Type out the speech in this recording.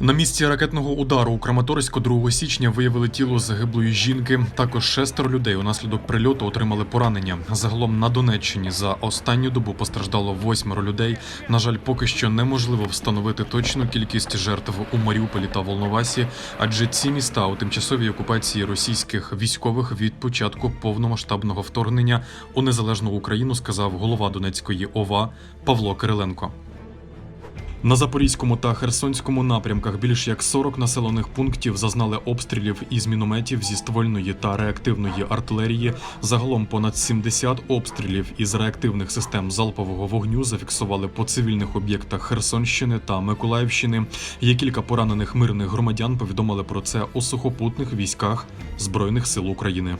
На місці ракетного удару у Краматорську 2 січня виявили тіло загиблої жінки. Також шестеро людей унаслідок прильоту отримали поранення. Загалом на Донеччині за останню добу постраждало восьмеро людей. На жаль, поки що неможливо встановити точну кількість жертв у Маріуполі та Волновасі, адже ці міста у тимчасовій окупації російських військових від початку повномасштабного вторгнення у незалежну Україну сказав голова Донецької ОВА Павло Кириленко. На Запорізькому та Херсонському напрямках більш як 40 населених пунктів зазнали обстрілів із мінометів зі ствольної та реактивної артилерії. Загалом понад 70 обстрілів із реактивних систем залпового вогню зафіксували по цивільних об'єктах Херсонщини та Миколаївщини. Є кілька поранених мирних громадян. Повідомили про це у сухопутних військах Збройних сил України.